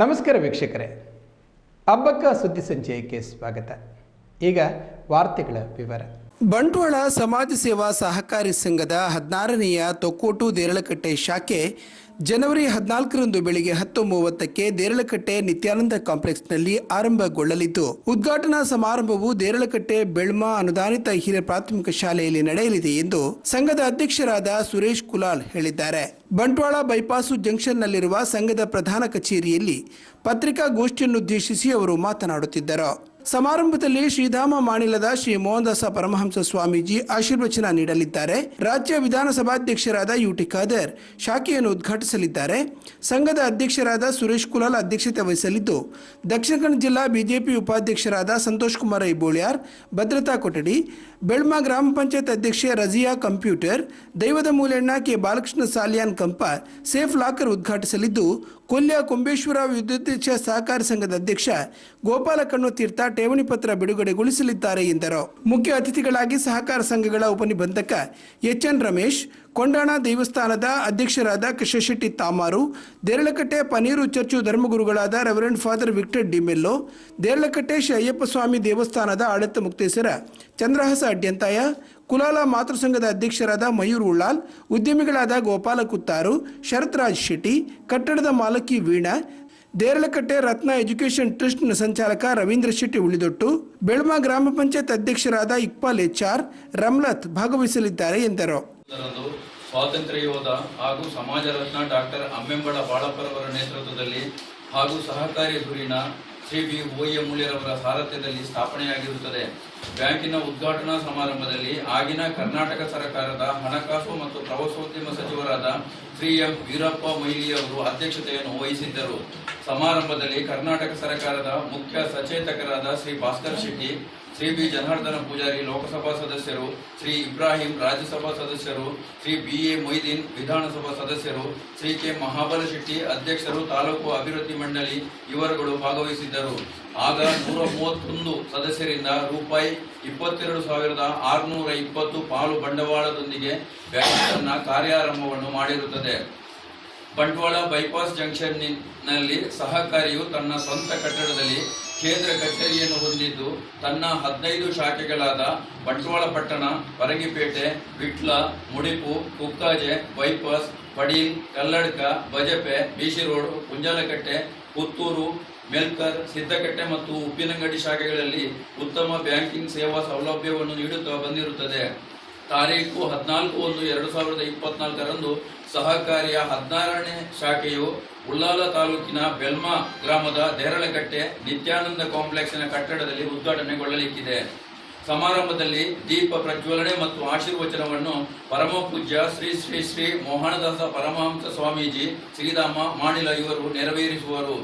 ನಮಸ್ಕಾರ ವೀಕ್ಷಕರೇ. ಹಬ್ಬಕ್ಕ ಸುದ್ದಿ ಸಂಚಯಕ್ಕೆ ಸ್ವಾಗತ. ಈಗ ವಾರ್ತೆಗಳ ವಿವರ. ಬಂಟ್ವಾಳ ಸಮಾಜ ಸೇವಾ ಸಹಕಾರಿ ಸಂಘದ ಹದಿನಾರನೆಯ ತೊಕ್ಕೋಟು ದೇರಳಕಟ್ಟೆ ಶಾಖೆ ಜನವರಿ ಹದಿನಾಲ್ಕರಂದು ಬೆಳಿಗ್ಗೆ ಹತ್ತು ಮೂವತ್ತಕ್ಕೆ ದೇರಳಕಟ್ಟೆ ನಿತ್ಯಾನಂದ ಕಾಂಪ್ಲೆಕ್ಸ್ನಲ್ಲಿ ಆರಂಭಗೊಳ್ಳಲಿದ್ದು, ಉದ್ಘಾಟನಾ ಸಮಾರಂಭವು ದೇರಳಕಟ್ಟೆ ಬೆಳ್ಮ ಅನುದಾನಿತ ಹಿರಿಯ ಪ್ರಾಥಮಿಕ ಶಾಲೆಯಲ್ಲಿ ನಡೆಯಲಿದೆ ಎಂದು ಸಂಘದ ಅಧ್ಯಕ್ಷರಾದ ಸುರೇಶ್ ಕುಲಾಲ್ ಹೇಳಿದ್ದಾರೆ. ಬಂಟ್ವಾಳ ಬೈಪಾಸು ಜಂಕ್ಷನ್ನಲ್ಲಿರುವ ಸಂಘದ ಪ್ರಧಾನ ಕಚೇರಿಯಲ್ಲಿ ಪತ್ರಿಕಾಗೋಷ್ಠಿಯನ್ನುದ್ದೇಶಿಸಿ ಅವರು ಮಾತನಾಡುತ್ತಿದ್ದರು. ಸಮಾರಂಭದಲ್ಲಿ ಶ್ರೀಧಾಮ ಮಾಣಿಲದ ಶ್ರೀ ಮೋಹನದಾಸ ಪರಮಹಂಸ ಸ್ವಾಮೀಜಿ ಆಶೀರ್ವಚನ ನೀಡಲಿದ್ದಾರೆ. ರಾಜ್ಯ ವಿಧಾನಸಭಾಧ್ಯಕ್ಷರಾದ ಯುಟಿ ಖಾದರ್ ಶಾಖೆಯನ್ನು ಉದ್ಘಾಟಿಸಲಿದ್ದಾರೆ. ಸಂಘದ ಅಧ್ಯಕ್ಷರಾದ ಸುರೇಶ್ ಕುಲಾಲ್ ಅಧ್ಯಕ್ಷತೆ ವಹಿಸಲಿದ್ದು, ದಕ್ಷಿಣ ಕನ್ನಡ ಜಿಲ್ಲಾ ಬಿಜೆಪಿ ಉಪಾಧ್ಯಕ್ಷರಾದ ಸಂತೋಷ್ ಕುಮಾರ್ ಐಬೋಳ್ಯಾರ್ ಭದ್ರತಾ ಕೊಠಡಿ ಬೆಳ್ಮ ಗ್ರಾಮ ಪಂಚಾಯತ್ ಅಧ್ಯಕ್ಷೆ ರಜಿಯಾ ಕಂಪ್ಯೂಟರ್, ದೈವದ ಮೂಲೆಣ್ಣ K Balakrishna Saliyan Kampa safe locker ಉದ್ಘಾಟಿಸಲಿದ್ದು, ಕೊಲ್ಯ ಕುಂಬೇಶ್ವರ ವಿದ್ಯುತ್ ಸಹಕಾರ ಸಂಘದ ಅಧ್ಯಕ್ಷ ಗೋಪಾಲ ಕಣ್ಣುತೀರ್ಥ ಠೇವಣಿ ಪತ್ರ ಬಿಡುಗಡೆಗೊಳಿಸಲಿದ್ದಾರೆ ಎಂದರು. ಮುಖ್ಯ ಅತಿಥಿಗಳಾಗಿ ಸಹಕಾರ ಸಂಘಗಳ ಉಪನಿಬಂಧಕ ಎಚ್ ಎನ್ ರಮೇಶ್ ಕೊಂಡಾಣ ದೇವಸ್ಥಾನದ ಅಧ್ಯಕ್ಷರಾದ Krishnashetty Tamaru Deralakatte paneer church ಧರ್ಮಗುರುಗಳಾದ reverend father Victor D'Mello Deralakatte Shri Ayyappa Swamy ದೇವಸ್ಥಾನದ ಆಡಳಿತ ಮುಕ್ತೇಸರ ಚಂದ್ರಹಾಸ ಅಡ್ಯಂತಾಯ, ಕುಲಾಲ ಮಾತೃಸಂಘದ ಅಧ್ಯಕ್ಷರಾದ ಮಯೂರ್ ಉಳ್ಳಾಲ್, ಉದ್ಯಮಿಗಳಾದ ಗೋಪಾಲ ಕುತ್ತಾರು, ಶರತ್ರಾಜ್ ಶೆಟ್ಟಿ, ಕಟ್ಟಡದ ಮಾಲಕಿ ವೀಣಾ ದೇರಳಕಟ್ಟೆ ರತ್ನ ಎಜುಕೇಷನ್ ಟ್ರಸ್ಟ್ ಸಂಚಾಲಕ ರವೀಂದ್ರ ಶೆಟ್ಟಿ ಉಳಿದೊಟ್ಟು, ಬೆಳ್ಮ ಗ್ರಾಮ ಪಂಚಾಯತ್ ಅಧ್ಯಕ್ಷರಾದ ಇಕ್ಬಾಲ್ ಎಚ್ಆರ್ ರಮ್ಲತ್ ಭಾಗವಹಿಸಲಿದ್ದಾರೆ ಎಂದರು. ಸ್ವಾತಂತ್ರ್ಯ ಯೋಧ ಹಾಗೂ ಸಮಾಜ ರತ್ನ ಡಾಕ್ಟರ್ ಅಮ್ಮೆಂಬಳ ಬಾಳಪ್ಪರವರ ನೇತೃತ್ವದಲ್ಲಿ ಹಾಗೂ ಸಹಕಾರಿ ಧುರೀಣ ಶ್ರೀ ಬಿ ಓಎ ಮುಳ್ಳಿರವರ ಸಾರಥ್ಯದಲ್ಲಿ ಸ್ಥಾಪನೆಯಾಗಿರುತ್ತದೆ. ಬ್ಯಾಂಕಿನ ಉದ್ಘಾಟನಾ ಸಮಾರಂಭದಲ್ಲಿ ಆಗಿನ ಕರ್ನಾಟಕ ಸರ್ಕಾರದ ಹಣಕಾಸು ಮತ್ತು ಪ್ರವಾಸೋದ್ಯಮ ಸಚಿವರಾದ ಶ್ರೀ ಎಂ ವೀರಪ್ಪ ಮೊಯ್ಲಿ ಅವರು ಅಧ್ಯಕ್ಷತೆಯನ್ನು ವಹಿಸಿದ್ದರು. ಸಮಾರಂಭದಲ್ಲಿ ಕರ್ನಾಟಕ ಸರ್ಕಾರದ ಮುಖ್ಯ ಸಚೇತಕರಾದ ಶ್ರೀ ಭಾಸ್ಕರ್ ಶೆಟ್ಟಿ ಶ್ರೀ ಬಿ ಜನಾರ್ದನ ಪೂಜಾರಿ ಲೋಕಸಭಾ ಸದಸ್ಯರು, ಶ್ರೀ ಇಬ್ರಾಹಿಂ ರಾಜ್ಯಸಭಾ ಸದಸ್ಯರು, ಶ್ರೀ ಬಿ ಎ ಮೊಯ್ದೀನ್ ವಿಧಾನಸಭಾ ಸದಸ್ಯರು, ಶ್ರೀ ಕೆ ಮಹಾಬಲ ಶೆಟ್ಟಿ ಅಧ್ಯಕ್ಷರು, ತಾಲೂಕು ಅಭಿವೃದ್ಧಿ ಮಂಡಳಿ ಇವರುಗಳು ಭಾಗವಹಿಸಿದ್ದರು. ಆಗ ನೂರ ಮೂವತ್ತೊಂದು ಸದಸ್ಯರಿಂದ ರೂಪಾಯಿ ಇಪ್ಪತ್ತೆರಡು ಸಾವಿರದ ಆರುನೂರ ಇಪ್ಪತ್ತು ಪಾಲು ಬಂಡವಾಳದೊಂದಿಗೆ ಬ್ಯಾಂಕ್ನ ಕಾರ್ಯಾರಂಭವನ್ನು ಮಾಡಿರುತ್ತದೆ. ಬಂಟ್ವಾಳ ಬೈಪಾಸ್ ಜಂಕ್ಷನ್ನಲ್ಲಿ ಸಹಕಾರಿಯು ತನ್ನ ಸ್ವಂತ ಕಟ್ಟಡದಲ್ಲಿ ಕೇಂದ್ರ ಕಚೇರಿಯನ್ನು ಹೊಂದಿದ್ದು ತನ್ನ ಹದಿನೈದು ಶಾಖೆಗಳಾದ ಬಂಟ್ವಾಳ ಪಟ್ಟಣ Parangipete Vitla, Mudipu Kukkaje bypass, Padil, Kalladka, Bajpe, B C road, Kunjalakatte, Puttur, Melkar, Siddakatte ಮತ್ತು ಉಪ್ಪಿನಂಗಡಿ ಶಾಖೆಗಳಲ್ಲಿ ಉತ್ತಮ ಬ್ಯಾಂಕಿಂಗ್ ಸೇವಾ ಸೌಲಭ್ಯವನ್ನು ನೀಡುತ್ತಾ ಬಂದಿರುತ್ತದೆ. ತಾರೀಕು ಹದಿನಾಲ್ಕು ಒಂದು ಎರಡು ಸಾವಿರದ ಇಪ್ಪತ್ನಾಲ್ಕರಂದು ಸಹಕಾರಿಯ ಹದಿನಾರನೇ ಶಾಖೆಯು ಉಳ್ಳಾಲ ತಾಲೂಕಿನ ಬೆಲ್ಮಾ ಗ್ರಾಮದ ದೇರಳಕಟ್ಟೆ ನಿತ್ಯಾನಂದ ಕಾಂಪ್ಲೆಕ್ಸ್ನ ಕಟ್ಟಡದಲ್ಲಿ ಉದ್ಘಾಟನೆಗೊಳ್ಳಲಿಕ್ಕಿದೆ. ಸಮಾರಂಭದಲ್ಲಿ ದೀಪ ಪ್ರಜ್ವಲನೆ ಮತ್ತು ಆಶೀರ್ವಚನವನ್ನು ಪರಮ ಪೂಜ್ಯ ಶ್ರೀ ಶ್ರೀ ಶ್ರೀ ಮೋಹನದಾಸ ಪರಮಹಂಸ ಸ್ವಾಮೀಜಿ ಶ್ರೀಧಾಮ ಮಾಣಿಲ ಇವರು ನೆರವೇರಿಸುವರು.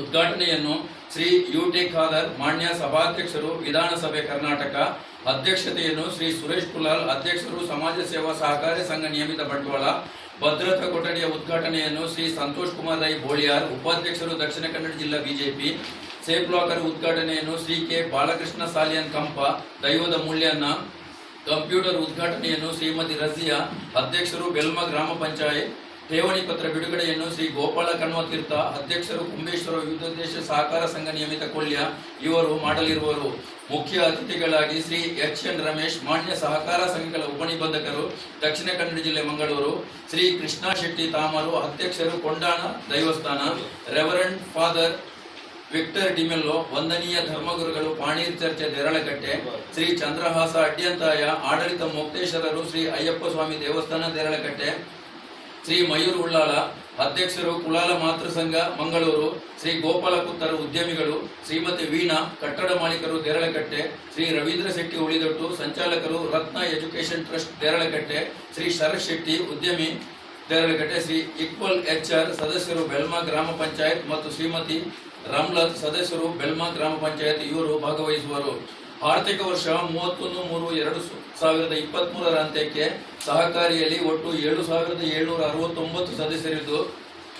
ಉದ್ಘಾಟನೆಯನ್ನು ಶ್ರೀ ಯು ಟಿ ಖಾದರ್ ಮಾನ್ಯ ಸಭಾಧ್ಯಕ್ಷರು, ವಿಧಾನಸಭೆ ಕರ್ನಾಟಕ ಅಧ್ಯಕ್ಷತೆಯನ್ನು ಶ್ರೀ ಸುರೇಶ್ ಕುಲಾಲ್, ಅಧ್ಯಕ್ಷರು ಸಮಾಜ ಸೇವಾ ಸಹಕಾರಿ ಸಂಘ ನಿಯಮಿತ ಬಂಟ್ವಾಳ ಭದ್ರತಾ ಕೊಠಡಿಯ ಉದ್ಘಾಟನೆಯನ್ನು ಶ್ರೀ ಸಂತೋಷ್ ಕುಮಾರ್ ರೈ ಬೋಳಿಯಾರ್, ಉಪಾಧ್ಯಕ್ಷರು ದಕ್ಷಿಣ ಕನ್ನಡ ಜಿಲ್ಲಾ ಬಿಜೆಪಿ ಸೇಫ್ ಲಾಕರ್ ಉದ್ಘಾಟನೆಯನ್ನು ಶ್ರೀ ಕೆ ಬಾಲಕೃಷ್ಣ ಸಾಲಿಯನ್ ಕಂಪ, ದೈವದ ಮೂಲ್ಯನ್ನ ಕಂಪ್ಯೂಟರ್ ಉದ್ಘಾಟನೆಯನ್ನು ಶ್ರೀಮತಿ ರಜಿಯಾ ಅಧ್ಯಕ್ಷರು ಬೆಲ್ಮ ಗ್ರಾಮ ಪಂಚಾಯತ್ ಠೇವಣಿ ಪತ್ರ ಬಿಡುಗಡೆಯನ್ನು ಶ್ರೀ ಗೋಪಾಲ ಕಣ್ವತೀರ್ಥ, ಅಧ್ಯಕ್ಷರು ಕುಂಬೇಶ್ವರ ವಿವಿಧೋದ್ದೇಶ ಸಹಕಾರ ಸಂಘ ನಿಯಮಿತ ಕೊಲ್ಯ ಇವರು ಮಾಡಲಿರುವರು. ಮುಖ್ಯ ಅತಿಥಿಗಳಾಗಿ ಶ್ರೀ ಎಚ್ ಎನ್ ರಮೇಶ್, ಮಾನ್ಯ ಸಹಕಾರ ಸಂಘಗಳ ಉಪನಿಬಂಧಕರು, ದಕ್ಷಿಣ ಕನ್ನಡ ಜಿಲ್ಲೆ ಮಂಗಳೂರು, ಶ್ರೀ ಕೃಷ್ಣ ಶೆಟ್ಟಿ ತಾಮರು, ಅಧ್ಯಕ್ಷರು ಕೊಂಡಾಣ ದೈವಸ್ಥಾನ, ರೆವರೆಂಡ್ ಫಾದರ್ ವಿಕ್ಟರ್ ಡಿಮೆಲ್ಲೋ, ವಂದನೀಯ ಧರ್ಮಗುರುಗಳು ಪಾಣೀರ್ ಚರ್ಚೆ ದೇರಳಕಟ್ಟೆ, ಶ್ರೀ ಚಂದ್ರಹಾಸ ಅಡ್ಯಂತಾಯ, ಆಡಳಿತ ಮುಕ್ತೇಶ್ವರರು ಶ್ರೀ ಅಯ್ಯಪ್ಪ ಸ್ವಾಮಿ ದೇವಸ್ಥಾನ ದೇರಳಕಟ್ಟೆ ಶ್ರೀ ಮಯೂರ್ ಉಳ್ಳಾಲ, ಅಧ್ಯಕ್ಷರು ಕುಲಾಲ ಮಾತೃಸಂಘ ಮಂಗಳೂರು, ಶ್ರೀ ಗೋಪಾಲ ಕುತ್ತರ ಉದ್ಯಮಿಗಳು, ಶ್ರೀಮತಿ ವೀಣಾ, ಕಟ್ಟಡ ಮಾಲೀಕರು ದೇರಳಕಟ್ಟೆ, ಶ್ರೀ ರವೀಂದ್ರ ಶೆಟ್ಟಿ ಉಳಿದೊಟ್ಟು ಸಂಚಾಲಕರು ರತ್ನ ಎಜುಕೇಷನ್ ಟ್ರಸ್ಟ್ ದೇರಳಕಟ್ಟೆ, ಶ್ರೀ ಶರತ್ ಶೆಟ್ಟಿ ಉದ್ಯಮಿ ದೇರಳಕಟ್ಟೆ, ಶ್ರೀ ಇಕ್ಬಲ್ ಎಚ್ ಆರ್ ಸದಸ್ಯರು ಬೆಲ್ಮಾ ಗ್ರಾಮ ಪಂಚಾಯತ್ ಮತ್ತು ಶ್ರೀಮತಿ ರಾಮ್ಲತ್ ಸದಸ್ಯರು ಬೆಲ್ಮಾ ಗ್ರಾಮ ಪಂಚಾಯತ್ ಇವರು ಭಾಗವಹಿಸುವರು. ಆರ್ಥಿಕ ವರ್ಷ ಮೂವತ್ತೊಂದು ಮೂರು ಎರಡು ಸಾವಿರದ ಇಪ್ಪತ್ತ್ ಮೂರರ ಅಂತ್ಯಕ್ಕೆ ಸಹಕಾರಿಯಲ್ಲಿ ಒಟ್ಟು ಏಳು ಸಾವಿರದ ಏಳ್ನೂರ ಅರವತ್ತೊಂಬತ್ತು ಸದಸ್ಯರಿದ್ದು,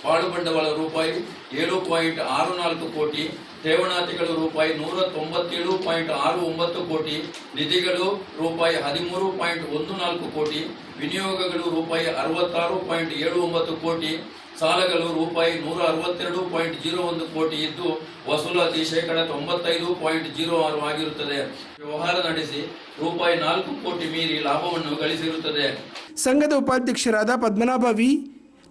ಪಾಳು ಬಂಡವಾಳ ರೂಪಾಯಿ ಏಳು ಪಾಯಿಂಟ್ ಆರು ನಾಲ್ಕು ಕೋಟಿ, ಠೇವಣಾತಿಗಳು ರೂಪಾಯಿ ನೂರ ತೊಂಬತ್ತೇಳು ಪಾಯಿಂಟ್ ಆರು ಒಂಬತ್ತು ಕೋಟಿ, ನಿಧಿಗಳು ರೂಪಾಯಿ ಹದಿಮೂರು ಪಾಯಿಂಟ್ ಒಂದು ನಾಲ್ಕು ಕೋಟಿ, ವಿನಿಯೋಗಗಳು ರೂಪಾಯಿ ಅರವತ್ತಾರು ಪಾಯಿಂಟ್ ಏಳು ಒಂಬತ್ತು ಕೋಟಿ ಸಾಲಗಳು ರೂಪಾಯಿ ನೂರ ಅರವತ್ತೆರಡು ಪಾಯಿಂಟ್ ಜೀರೋ ಒಂದು ಕೋಟಿ ಇದ್ದು ವಸೂಲಾತಿ ಶೇಕಡ ತೊಂಬತ್ತೈದು ಪಾಯಿಂಟ್ ಜೀರೋ ಆರು ಆಗಿರುತ್ತದೆ. ವ್ಯವಹಾರ ನಡೆಸಿ ರೂಪಾಯಿ ನಾಲ್ಕು ಕೋಟಿ ಮೀರಿ ಲಾಭವನ್ನು ಗಳಿಸಿರುತ್ತದೆ. ಸಂಘದ ಉಪಾಧ್ಯಕ್ಷರಾದ ಪದ್ಮನಾಭ ವಿ,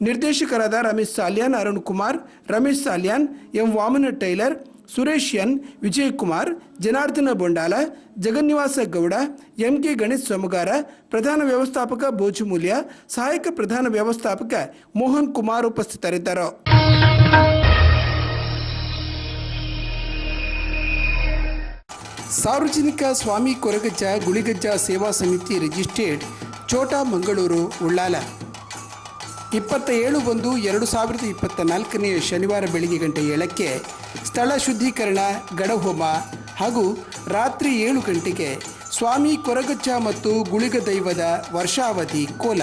ನಿರ್ದೇಶಕರಾದ Ramesh Salian, Arun Kumar, Ramesh Salian, M Vamana Tailor Suresh N Vijayakumar, Janardhana Bondala, Jagannivasa Gowda M K Ganesh Somagara, ಪ್ರಧಾನ ವ್ಯವಸ್ಥಾಪಕ ಬೋಜುಮೂಲ್ಯ ಸಹಾಯಕ ಪ್ರಧಾನ ವ್ಯವಸ್ಥಾಪಕ ಮೋಹನ್ ಕುಮಾರ್ ಉಪಸ್ಥಿತರಿದ್ದರು. ಸಾರ್ವಜನಿಕ ಸ್ವಾಮಿ ಕೊರಗಜ್ಜ ಗುಳಿಗಜ್ಜ ಸೇವಾ ಸಮಿತಿ ರಿಜಿಸ್ಟ್ರೇಡ್ ಚೋಟಾ ಮಂಗಳೂರು, ಉಳ್ಳಾಲ. ಇಪ್ಪತ್ತ ಏಳು ಒಂದು ಎರಡು ಸಾವಿರದ ಇಪ್ಪತ್ತ ನಾಲ್ಕನೆಯ ಶನಿವಾರ ಬೆಳಿಗ್ಗೆ ಗಂಟೆ ಏಳಕ್ಕೆ ಸ್ಥಳ ಶುದ್ಧೀಕರಣ, ಗಡಹೋಮ ಹಾಗೂ ರಾತ್ರಿ ಏಳು ಗಂಟೆಗೆ ಸ್ವಾಮಿ ಕೊರಗಜ್ಜ ಮತ್ತು ಗುಳಿಗ ದೈವದ ವರ್ಷಾವಧಿ ಕೋಲ.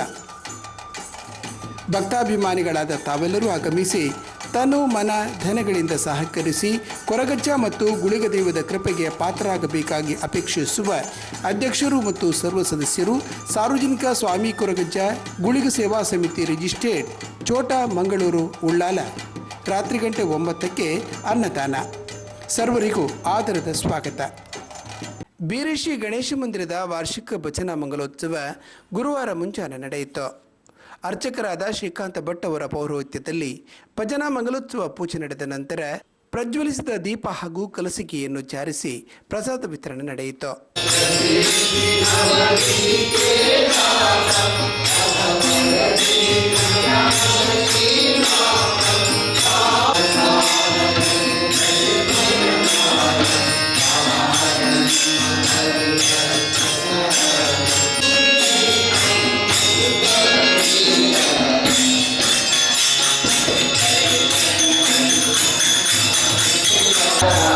ಭಕ್ತಾಭಿಮಾನಿಗಳಾದ ತಾವೆಲ್ಲರೂ ಆಗಮಿಸಿ ತನು ಮನ ಧನಗಳಿಂದ ಸಹಕರಿಸಿ ಕೊರಗಜ್ಜ ಮತ್ತು ಗುಳಿಗ ದೈವದ ಕೃಪೆಗೆ ಪಾತ್ರರಾಗಬೇಕಾಗಿ ಅಪೇಕ್ಷಿಸುವ ಅಧ್ಯಕ್ಷರು ಮತ್ತು ಸರ್ವ ಸದಸ್ಯರು ಸಾರ್ವಜನಿಕ ಸ್ವಾಮಿ ಕೊರಗಜ್ಜ ಗುಳಿಗ ಸೇವಾ ಸಮಿತಿ ರಿಜಿಸ್ಟ್ರೇಟ್, ಚೋಟಾ, ಮಂಗಳೂರು, ಉಳ್ಳಾಲ. ರಾತ್ರಿ ಗಂಟೆ ಒಂಬತ್ತಕ್ಕೆ ಅನ್ನದಾನ. ಸರ್ವರಿಗೂ ಆದರದ ಸ್ವಾಗತ. ಬೀರೇಶಿ ಗಣೇಶ ಮಂದಿರದ ವಾರ್ಷಿಕ ಭಜನಾ ಮಂಗಲೋತ್ಸವ ಗುರುವಾರ ಮುಂಜಾನೆ ನಡೆಯಿತು. ಅರ್ಚಕರಾದ ಶ್ರೀಕಾಂತ ಭಟ್ ಅವರ ಪೌರೋಹಿತ್ಯದಲ್ಲಿ ಭಜನಾ ಮಂಗಲೋತ್ಸವ ಪೂಜೆ ನಡೆದ ನಂತರ ಪ್ರಜ್ವಲಿಸಿದ ದೀಪ ಹಾಗೂ ಕಲಸಿಕೆಯನ್ನು ಜಾರಿಸಿ ಪ್ರಸಾದ ವಿತರಣೆ ನಡೆಯಿತು. Yeah.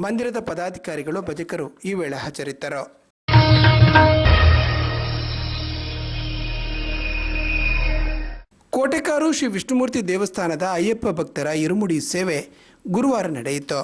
ಮಂದಿರದ ಪದಾಧಿಕಾರಿಗಳು ಭಜಕರು ಈ ವೇಳೆ ಹಾಜರಿದ್ದರು. ಕೋಟೆಕಾರು ಶ್ರೀ ವಿಷ್ಣುಮೂರ್ತಿ ದೇವಸ್ಥಾನದ ಅಯ್ಯಪ್ಪ ಭಕ್ತರ ಇರುಮುಡಿ ಸೇವೆ ಗುರುವಾರ ನಡೆಯಿತು.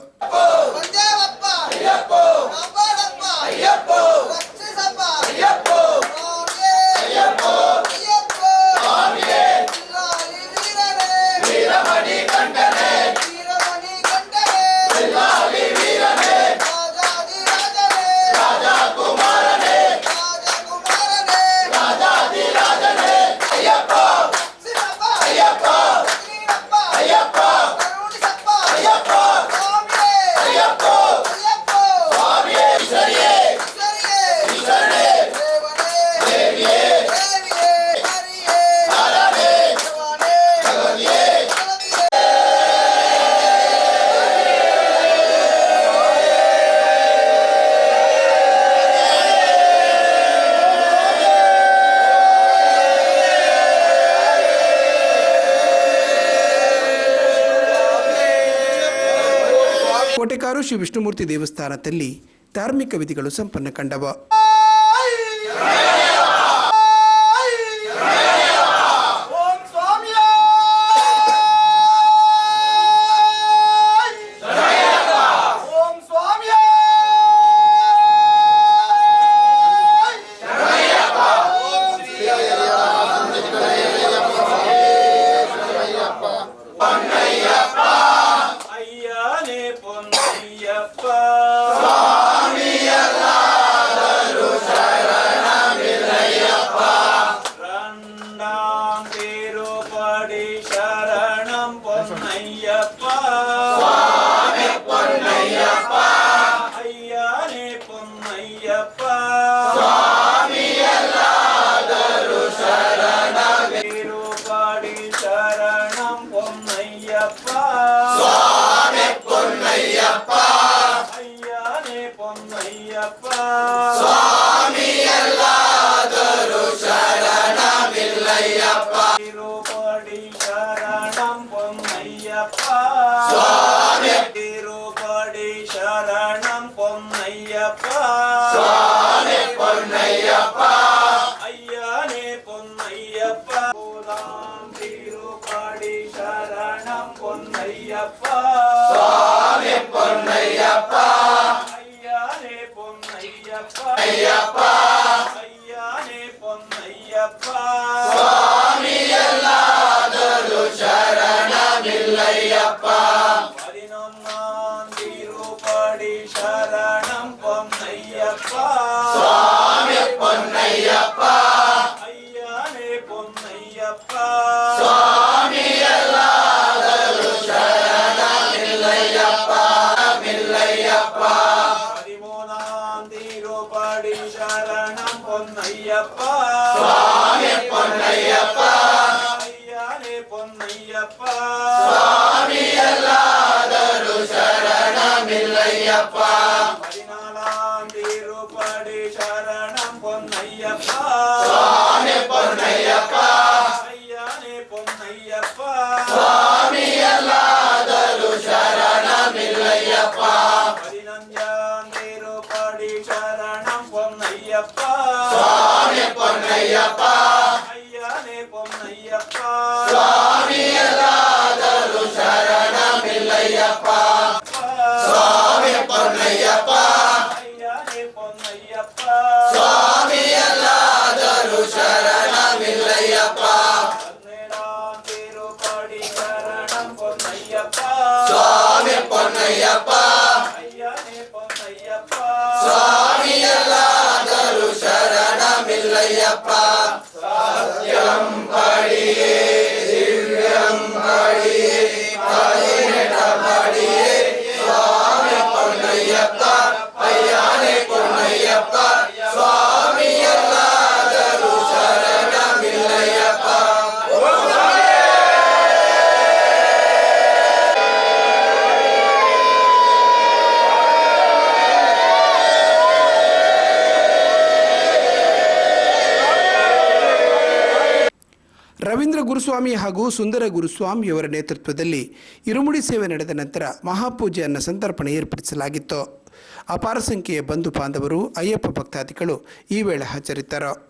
ಶ್ರೀ ವಿಷ್ಣುಮೂರ್ತಿ ದೇವಸ್ಥಾನದಲ್ಲಿ ಧಾರ್ಮಿಕ ವಿಧಿಗಳು ಸಂಪನ್ನ ಕಂಡವು. பொன்னையப்பா. சாமி பொன்னையப்பா. ஐயானே பொன்னையப்பா. போலாம் திருப்பாடி சரணம் பொன்னையப்பா. சுவாமி எல்லாதொரு சரணமில்லையப்பா. பொன்னையப்பா. ஐயானே பொன்னையப்பா. சுவாமி எல்லாதரு சரணமில்லையப்பா. சுவாமி பொன்னையப்பா. ஐயானே பொன்னையப்பா. சுவாமி எல்லாதரு சரணமில்லையப்பா. பதினேழாம் திருப்படி சரணம் பொன்னையப்பா. Yeah. ಗುರುಸ್ವಾಮಿ ಹಾಗೂ ಸುಂದರ ಗುರುಸ್ವಾಮಿಯವರ ನೇತೃತ್ವದಲ್ಲಿ ಇರುಮುಡಿ ಸೇವೆ ನಡೆದ ನಂತರ ಮಹಾಪೂಜೆ ಅನ್ನ ಸಂತರ್ಪಣೆ ಏರ್ಪಡಿಸಲಾಗಿತ್ತು. ಅಪಾರ ಸಂಖ್ಯೆಯ ಬಂಧು ಬಾಂಧವರು, ಅಯ್ಯಪ್ಪ ಭಕ್ತಾದಿಗಳು ಈ ವೇಳೆ ಹಾಜರಿದ್ದರು ಿ.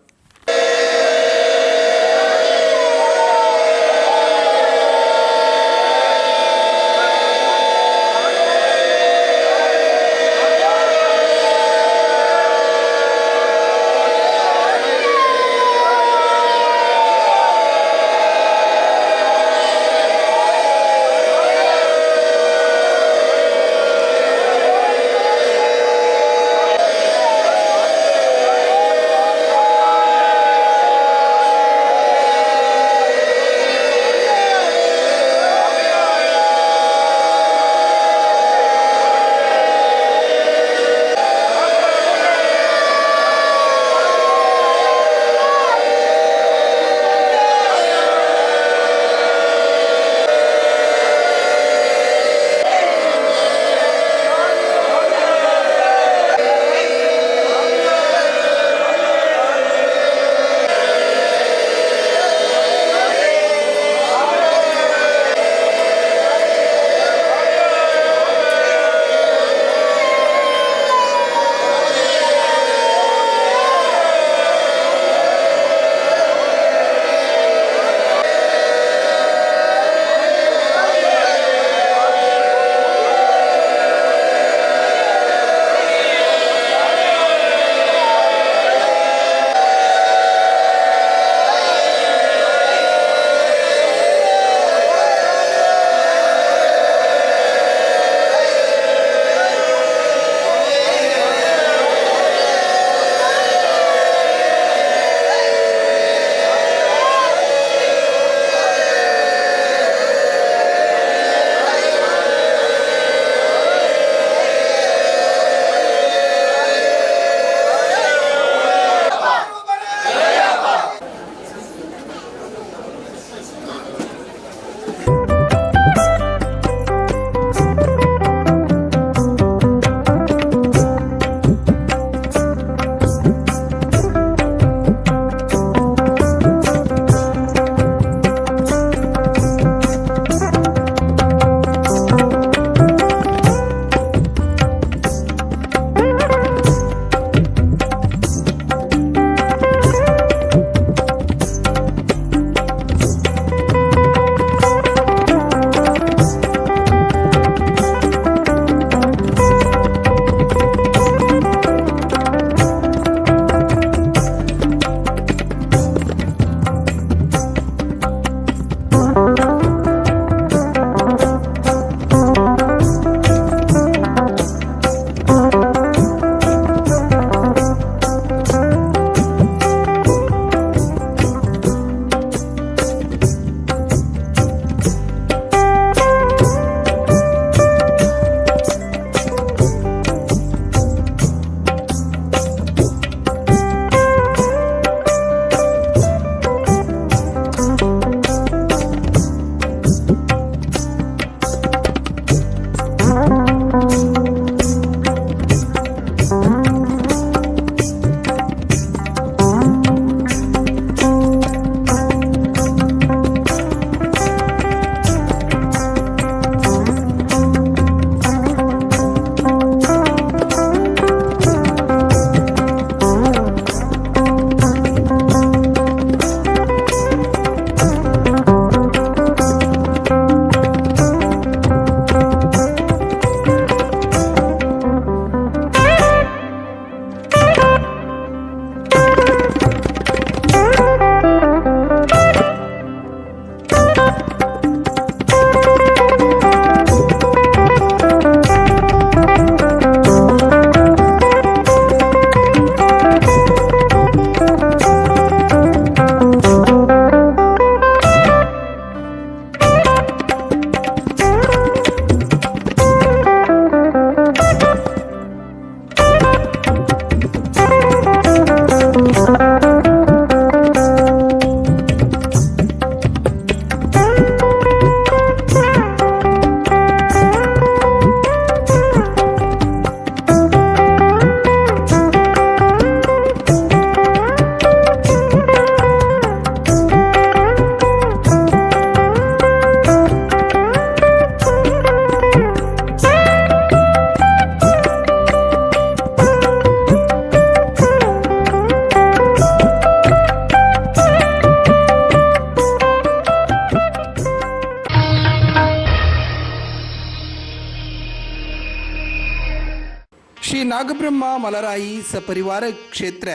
ನಾಗಬ್ರಹ್ಮ ಮಲರಾಯಿ ಸಪರಿವಾರ ಕ್ಷೇತ್ರ,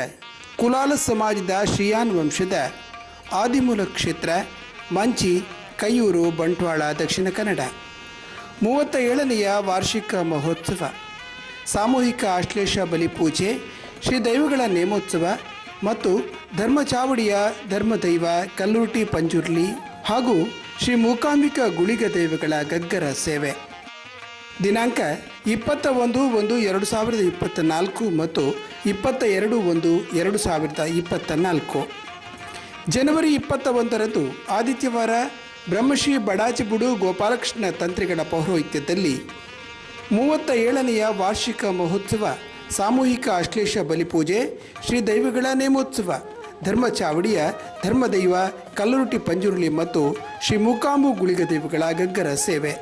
ಕುಲಾಲ ಸಮಾಜದ ಶ್ರೀಯಾನ್ ವಂಶದ ಆದಿಮೂಲ ಕ್ಷೇತ್ರ, ಮಂಚಿ, ಕೈಯೂರು, ಬಂಟ್ವಾಳ, ದಕ್ಷಿಣ ಕನ್ನಡ. ಮೂವತ್ತ ಏಳನೆಯ ವಾರ್ಷಿಕ ಮಹೋತ್ಸವ. ಸಾಮೂಹಿಕ ಆಶ್ಲೇಷ ಬಲಿಪೂಜೆ ಶ್ರೀ ದೈವಗಳ ನೇಮೋತ್ಸವ ಮತ್ತು ಧರ್ಮಚಾವಡಿಯ ಧರ್ಮದೈವ ಕಲ್ಲುರುಟಿ ಪಂಜುರ್ಲಿ ಹಾಗೂ ಶ್ರೀ ಮೂಕಾಂಬಿಕ ಗುಳಿಗ ದೈವಗಳ ಗಗ್ಗರ ಸೇವೆ. ದಿನಾಂಕ ಇಪ್ಪತ್ತ ಒಂದು ಒಂದು ಎರಡು ಸಾವಿರದ ಇಪ್ಪತ್ತ ನಾಲ್ಕು ಮತ್ತು ಇಪ್ಪತ್ತ ಎರಡು ಒಂದು ಎರಡು ಸಾವಿರದ ಇಪ್ಪತ್ತ ನಾಲ್ಕು ಜನವರಿ ಇಪ್ಪತ್ತ ಒಂದರಂದು ಆದಿತ್ಯವಾರ ಬ್ರಹ್ಮಶ್ರೀ ಬಡಾಚಿಬುಡು ಗೋಪಾಲಕೃಷ್ಣ ತಂತ್ರಿಗಳ ಪೌರೋಹಿತ್ಯದಲ್ಲಿ ಮೂವತ್ತ ಏಳನೆಯ ವಾರ್ಷಿಕ ಮಹೋತ್ಸವ ಸಾಮೂಹಿಕ ಅಶ್ಲೇಷ ಬಲಿಪೂಜೆ, ಶ್ರೀ ದೈವಗಳ ನೇಮೋತ್ಸವ, ಧರ್ಮ ಚಾವಡಿಯ, ಧರ್ಮದೈವ, ಕಲ್ಲುರುಟಿ ಪಂಜುರುಳಿ ಮತ್ತು ಶ್ರೀ ಮೂಕಾಂಬು ಗುಳಿಗ ದೈವಗಳ ಗಗ್ಗರ ಸೇವೆ.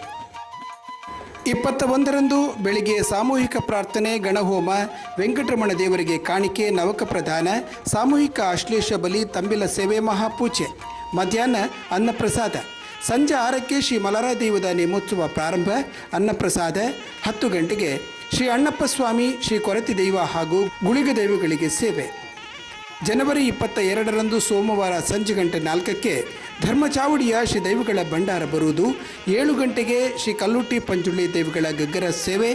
ಇಪ್ಪತ್ತ ಒಂದರಂದು ಬೆಳಿಗ್ಗೆ ಸಾಮೂಹಿಕ ಪ್ರಾರ್ಥನೆ, ಗಣಹೋಮ, ವೆಂಕಟರಮಣ ದೇವರಿಗೆ ಕಾಣಿಕೆ ನವಕ ಪ್ರಧಾನ ಸಾಮೂಹಿಕ ಆಶ್ಲೇಷ ಬಲಿ, ತಂಬಿಲ ಸೇವೆ, ಮಹಾಪೂಜೆ. ಮಧ್ಯಾಹ್ನ ಅನ್ನಪ್ರಸಾದ. ಸಂಜೆ ಆರಕ್ಕೆ ಶ್ರೀ ಮಲರ ದೈವದ ನೇಮೋತ್ಸವ ಪ್ರಾರಂಭ. ಅನ್ನಪ್ರಸಾದ. ಹತ್ತು ಗಂಟೆಗೆ ಶ್ರೀ ಅಣ್ಣಪ್ಪ ಸ್ವಾಮಿ, ಶ್ರೀ ಕೊರತಿ ದೈವ ಹಾಗೂ ಗುಳಿಗ ದೈವಗಳಿಗೆ ಸೇವೆ. ಜನವರಿ ಇಪ್ಪತ್ತ ಎರಡರಂದು ಸೋಮವಾರ ಸಂಜೆ ಗಂಟೆ ನಾಲ್ಕಕ್ಕೆ ಧರ್ಮಚಾವಡಿಯ ಶ್ರೀ ದೈವಗಳ ಭಂಡಾರ ಬರುವುದು. ಏಳು ಗಂಟೆಗೆ ಶ್ರೀ ಕಲ್ಲುಟ್ಟಿ ಪಂಜುಳ್ಳಿ ದೇವಿಗಳ ಗಗ್ಗರ ಸೇವೆ.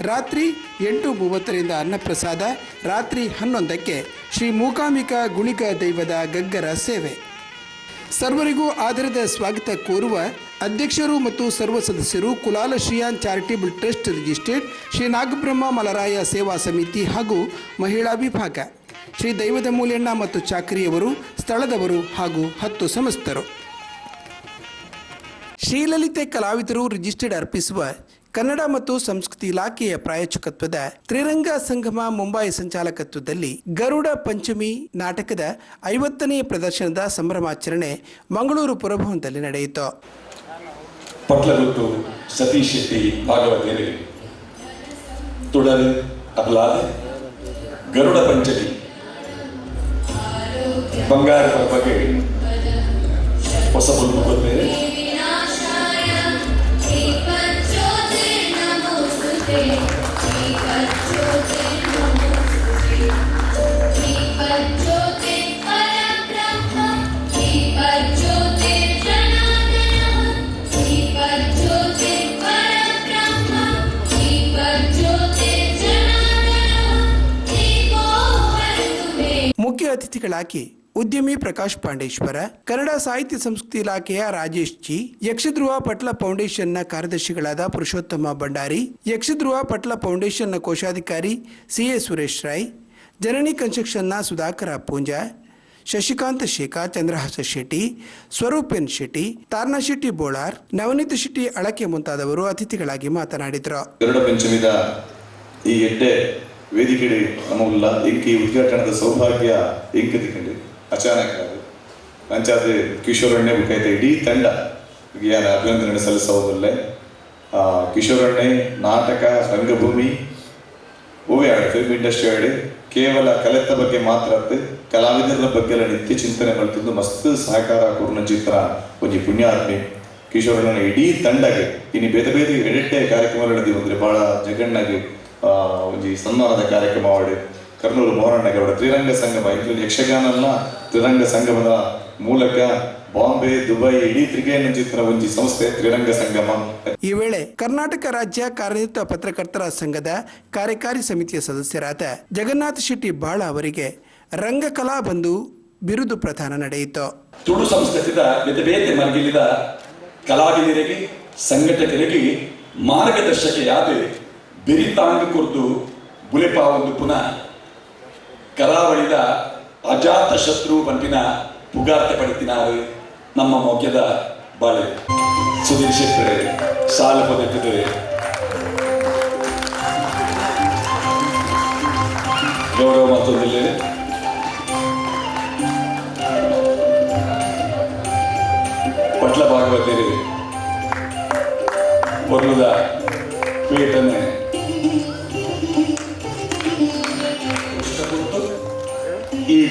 ರಾತ್ರಿ ಎಂಟು ಮೂವತ್ತರಿಂದ ಅನ್ನಪ್ರಸಾದ. ರಾತ್ರಿ ಹನ್ನೊಂದಕ್ಕೆ ಶ್ರೀ ಮೂಕಾಂಬಿಕ ಗುಣಿಗ ದೈವದ ಗಗ್ಗರ ಸೇವೆ. ಸರ್ವರಿಗೂ ಆಧಾರದ ಸ್ವಾಗತ ಕೋರುವ ಅಧ್ಯಕ್ಷರು ಮತ್ತು ಸರ್ವ ಸದಸ್ಯರು Kulala Shriyan charitable trust registered Shri Nagabrahma Malaraya Seva Samiti ಹಾಗೂ ಮಹಿಳಾ ವಿಭಾಗ. ಶ್ರೀ ದೈವದ ಮೂಲೆಯಣ್ಣ ಮತ್ತು ಚಾಕ್ರಿಯವರು, ಸ್ಥಳದವರು ಹಾಗೂ ಹತ್ತು ಸಮಸ್ತರು. ಶ್ರೀಲಲಿತೆ ಕಲಾವಿದರು ರಿಜಿಸ್ಟರ್ಡ್ ಅರ್ಪಿಸುವ ಕನ್ನಡ ಮತ್ತು ಸಂಸ್ಕೃತಿ ಇಲಾಖೆಯ ಪ್ರಾಯೋಜಕತ್ವದ ತ್ರಿರಂಗ ಸಂಗಮ ಮುಂಬೈ ಸಂಚಾಲಕತ್ವದಲ್ಲಿ ಗರುಡ ಪಂಚಮಿ ನಾಟಕದ ಐವತ್ತನೆಯ ಪ್ರದರ್ಶನದ ಸಂಭ್ರಮಾಚರಣೆ ಮಂಗಳೂರು ಪುರಭವನದಲ್ಲಿ ನಡೆಯಿತು. ಸತೀಶ್ ಗರುಡ ಪಂಚಮಿ. ಬಂಗಾರದ ಬಗ್ಗೆ ಹೊಸ ಬಲ್ಬು ಬಂದಿದೆ ಮುಖ್ಯ ಅತಿಥಿಗಳಾಗಿ ಉದ್ಯಮಿ ಪ್ರಕಾಶ್ ಪಾಂಡೇಶ್ವರ, ಕನ್ನಡ ಸಾಹಿತ್ಯ ಸಂಸ್ಕೃತಿ ಇಲಾಖೆಯ ರಾಜೇಶ್ ಜಿ, ಯಕ್ಷಧ್ರುವ ಪಟ್ಲ ಫೌಂಡೇಶನ್ನ ಕಾರ್ಯದರ್ಶಿಗಳಾದ ಪುರುಷೋತ್ತಮ ಭಂಡಾರಿ, ಯಕ್ಷಧ್ರುವ ಪಟ್ಲ ಫೌಂಡೇಶನ್ನ ಕೋಶಾಧಿಕಾರಿ ಸಿ ಎ ಸುರೇಶ್ ರಾಯ್ ಜನನಿ ಕನ್ಸ್ಟ್ರಕ್ಷನ್ನ ಸುಧಾಕರ ಪೂಂಜಾ, ಶಶಿಕಾಂತ ಶೇಖರ್ ಚಂದ್ರಹಾಸ ಶೆಟ್ಟಿ, ಸ್ವರೂಪೆನ್ ಶೆಟ್ಟಿ, ತಾರ್ನಾ ಶೆಟ್ಟಿ ಬೋಳಾರ್, ನವನೀತ್ ಶೆಟ್ಟಿ ಅಳಕೆ ಮುಂತಾದವರು ಅತಿಥಿಗಳಾಗಿ ಮಾತನಾಡಿದರು. ಪಂಚಮಿದ ಈ ಎಡ್ಡೆ ವೇದಿಕೆ ನಮಗುಲ್ಲ ಇಂಕಿ ಉದ್ಘಾಟನದ ಸೌಭಾಗ್ಯ ಎಂಕ ಅಚಾನಕ್ ಅದು. ಪಂಚಾಯತ್ ಕಿಶೋರಣ್ಣೆ ಬುಕಾಯ್ತ ಇಡೀ ತಂಡ ಏನು ಅಭಿನಂದನೆ ಸಲ್ಲಿಸೋದಲ್ಲೇ ಕಿಶೋರಣ್ಣೆ ನಾಟಕ, ರಂಗಭೂಮಿ, ಹೂವೇ ಆಡಿ ಫಿಲ್ಮ್ ಇಂಡಸ್ಟ್ರಿ ಆಡಿ ಕೇವಲ ಕಲೆತ ಬಗ್ಗೆ ಮಾತ್ರ ಕಲಾವಿದರ ಬಗ್ಗೆ ನಿತ್ಯ ಚಿಂತನೆ ಮಾಡ್ತಿದ್ದು ಮಸ್ತ್ ಸಹಕಾರ ಕೊರ್ನ ಚಿತ್ರ ಒಂಜಿ ಪುಣ್ಯಾತ್ಮಿ ಕಿಶೋರನ ಇಡೀ ತಂಡಗೆ. ಇನ್ನು ಬೇರೆ ಬೇರೆ ಎಡಿಟ್ಟೆ ಕಾರ್ಯಕ್ರಮ ನಡೆದಿವೆ ಅಂದ್ರೆ ಬಹಳ ಜಗಣ್ಣಗೆ ಒಂಜಿ ಸನ್ಮಾನದ ಕಾರ್ಯಕ್ರಮ ಮಾಡಿ ಕರ್ನೂಲು ಮೋರಣ್ಣಗೌಡ ತ್ರಿರಂಗ ಸಂಗಮ ಇದರಲ್ಲಿ ಯಕ್ಷಗಾನಲ್ಲ ತ್ರಿರಂಗ ಸಂಗಮದ ಮೂಲಕ ಬಾಂಬೆ ದುಬೈ ಇಡೀ ತ್ರಿಗೇನ ಚಿತ್ರ ಒಂಜಿ ಸಂಸ್ಥೆ ತ್ರಿರಂಗ ಸಂಗಮ. ಈ ವೇಳೆ ಕರ್ನಾಟಕ ರಾಜ್ಯ ಕಾರ್ಯನಿರತ ಪತ್ರಕರ್ತರ ಸಂಘದ ಕಾರ್ಯಕಾರಿ ಸಮಿತಿಯ ಸದಸ್ಯರಾದ ಜಗನ್ನಾಥ ಶೆಟ್ಟಿ ಬಾಳ ಅವರಿಗೆ ರಂಗಕಲಾ ಬಂಧು ಬಿರುದು ಪ್ರದಾನ ನಡೆಯಿತು. ತುಳು ಸಂಸ್ಕೃತಿದ ಬೇತೆ ಬೇತೆ ಮರ್ಗಿಲಿದ ಕಲಾವಿದರಿಗೆ ಸಂಘಟಕರಿಗೆ ಮಾರ್ಗದರ್ಶಕೆಯಾದ ಬಿರಿತಾಂಗ ಕುರ್ದು ಬುಲೆಪಾ ಒಂದು ಪುನಃ ಕರಾವಳಿದ ಅಜಾತ ಶತ್ರು ಬಂಟಿನ ಪುಗಾರ್ತೆ ಪಡಿತಿನಾರು ನಮ್ಮ ಮೌಖ್ಯದ ಬಾಳೆ. ಸುಧೀರ್ ಶೆಟ್ಟರೆ, ಸಾಲ ಪದಕದ ಗೌರವ ಮತ್ತೊಂದಿಲ್ಲ. ಪಟ್ಲ ಭಾಗವತೇರಿ. ಪೊರ್ಲುದ ಪೀಠನೆ.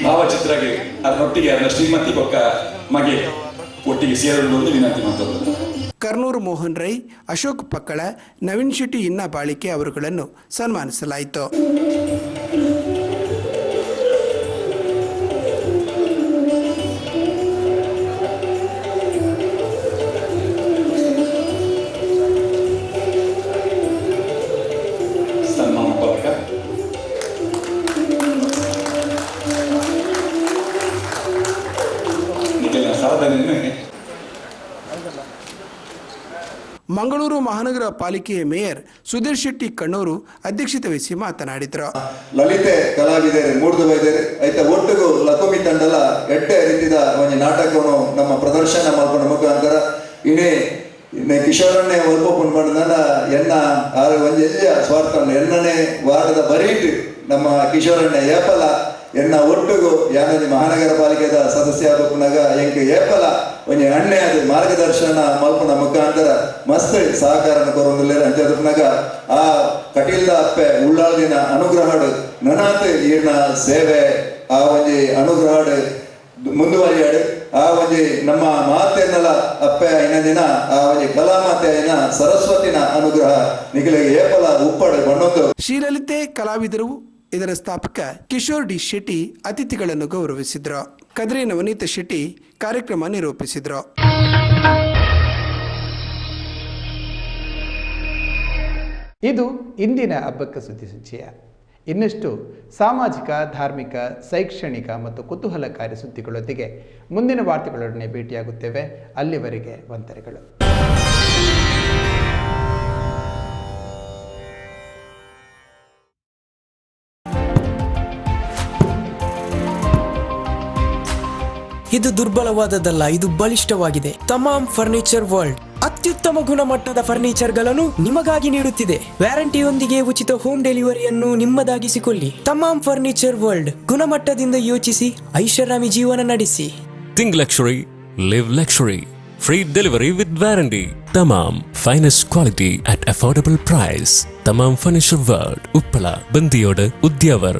ಭಾವಚಿತ್ರಗೆ ಅದರೊಟ್ಟಿಗೆ ಅದರ ಶ್ರೀಮತಿ ಪಕ್ಕ ಮಗೆ ಒಟ್ಟಿಗೆ ಸೇರಲು ಒಂದು ವಿನಂತಿ ಮಾಡ್ತದ್ದು ಕರ್ನೂರು ಮೋಹನ್ ರೈ, ಅಶೋಕ್ ಪಕ್ಕಳ, ನವೀನ್ ಶೆಟ್ಟಿ ಇನ್ನ ಬಾಳಿಕೆ ಅವರುಗಳನ್ನು ಸನ್ಮಾನಿಸಲಾಯಿತು. ಮಹಾನಗರ ಪಾಲಿಕೆಯ ಮೇಯರ್ ಸುಧೀರ್ ಶೆಟ್ಟಿ ಕಣ್ಣೂರು ಅಧ್ಯಕ್ಷತೆ ವಹಿಸಿ ಮಾತನಾಡಿದರು. ಲಲಿತೆ ಕಲಾವಿದೆ ಮೂಡ್ದು ಬೈದರು ಐತ ಒಟ್ಟಿಗೂ ಲಕೋಮಿ ತಂಡಲ ಎಟ್ಟೆ ರೀತಿದ ಒಂದು ನಾಟಕವನ್ನು ನಮ್ಮ ಪ್ರದರ್ಶನ ಮಾಡ್ಕೊಂಡು ಮುಖಾಂತರ ಇನ್ನೇ ಕಿಶೋರನ್ನೇ ಓಪನ್ ಮಾಡಿದ ಎನ್ನ ಆರು, ಒಂದು ಎಲ್ಲಿಯ ಸ್ವಾರ್ಥ ಎನ್ನನೇ ವಾರದ ಬರೀಟ್ ನಮ್ಮ ಕಿಶೋರಣ್ಣ ಏಪಲ ಎನ್ನ ಒಟ್ಟಿಗೂ ಯಾನದಿ ಮಹಾನಗರ ಪಾಲಿಕೆದ ಸದಸ್ಯ ಆಗುಪುನಾಗ ಎಂಕ್ ಏಪಲ, ಒಂಜಿ ಅಣ್ಣೆ ಅದು ಮಾರ್ಗದರ್ಶನ ಮಲ್ಪನ ಮುಖಾಂತರ ಮಸ್ತ್ ಸಹಕಾರನ ಕೊರೊಂದುಲ್ಲೇರ ಅಂಚದಪುನಾಗ ಆ ಕಟೀಲ್ದ ಅಪ್ಪೆ ಉಳ್ಳಾಳ್ದಿನ ಅನುಗ್ರಹಡು ನನಾತ್ ಈರ್ನ ಸೇವೆ, ಆ ಒಂಜಿ ಅನುಗ್ರಹಡು ಮುಂದುವರಿಯಾಡು, ಆ ಒಂಜಿ ನಮ್ಮ ಮಾತೆನ್ನಲ ಅಪ್ಪೆ ಐನ ದಿನ, ಆ ಒಂಜಿ ಕಲಾಮಾತೆ ಐನ ಸರಸ್ವತಿನ ಅನುಗ್ರಹ ನಿಖಿಲಿಗೆ ಏಪಲ ಉಪ್ಪಡು ಬಣ್ಣೊಂದು ಶ್ರೀಲಲಿತೆ ಕಲಾವಿದರು ಇದರ ಸ್ಥಾಪಕ ಕಿಶೋರ್ ಡಿ ಶೆಟ್ಟಿ ಅತಿಥಿಗಳನ್ನು ಗೌರವಿಸಿದ್ರು. ಕದ್ರಿ ನವನೀತ ಶೆಟ್ಟಿ ಕಾರ್ಯಕ್ರಮ ನಿರೂಪಿಸಿದ್ರು. ಇದು ಇಂದಿನ ಹಬ್ಬಕ್ಕ ಸುದ್ದಿ ಸಂಚಯ ಇನ್ನಷ್ಟು ಸಾಮಾಜಿಕ, ಧಾರ್ಮಿಕ, ಶೈಕ್ಷಣಿಕ ಮತ್ತು ಕುತೂಹಲಕಾರಿ ಸುದ್ದಿಗಳೊಂದಿಗೆ ಮುಂದಿನ ವಾರ್ತೆಗಳೊಡನೆ ಭೇಟಿಯಾಗುತ್ತೇವೆ. ಅಲ್ಲಿವರೆಗೆ ವಂದನೆಗಳು. ಇದು ದುರ್ಬಲವಾದದ್ದಲ್ಲ ಇದು ಬಲಿಷ್ಠವಾಗಿದೆ. ತಮಾಮ್ ಫರ್ನಿಚರ್ ವರ್ಲ್ಡ್ ಅತ್ಯುತ್ತಮ ಗುಣಮಟ್ಟದ ಫರ್ನಿಚರ್ಗಳನ್ನು ನಿಮಗಾಗಿ ನೀಡುತ್ತಿದೆ. ವ್ಯಾರಂಟಿಯೊಂದಿಗೆ ಉಚಿತ ಹೋಮ್ ಡೆಲಿವರಿಯನ್ನು ನಿಮ್ಮದಾಗಿಸಿಕೊಳ್ಳಿ. ತಮಾಮ್ ಫರ್ನಿಚರ್ ವರ್ಲ್ಡ್ ಗುಣಮಟ್ಟದಿಂದ ಯೋಚಿಸಿ ಐಷಾರಾಮಿ ಜೀವನ ನಡೆಸಿ. Think luxury live luxury free delivery with warranty Tamam finest quality at affordable price Tamam furniture world Uppala Bandiyod Udyavar,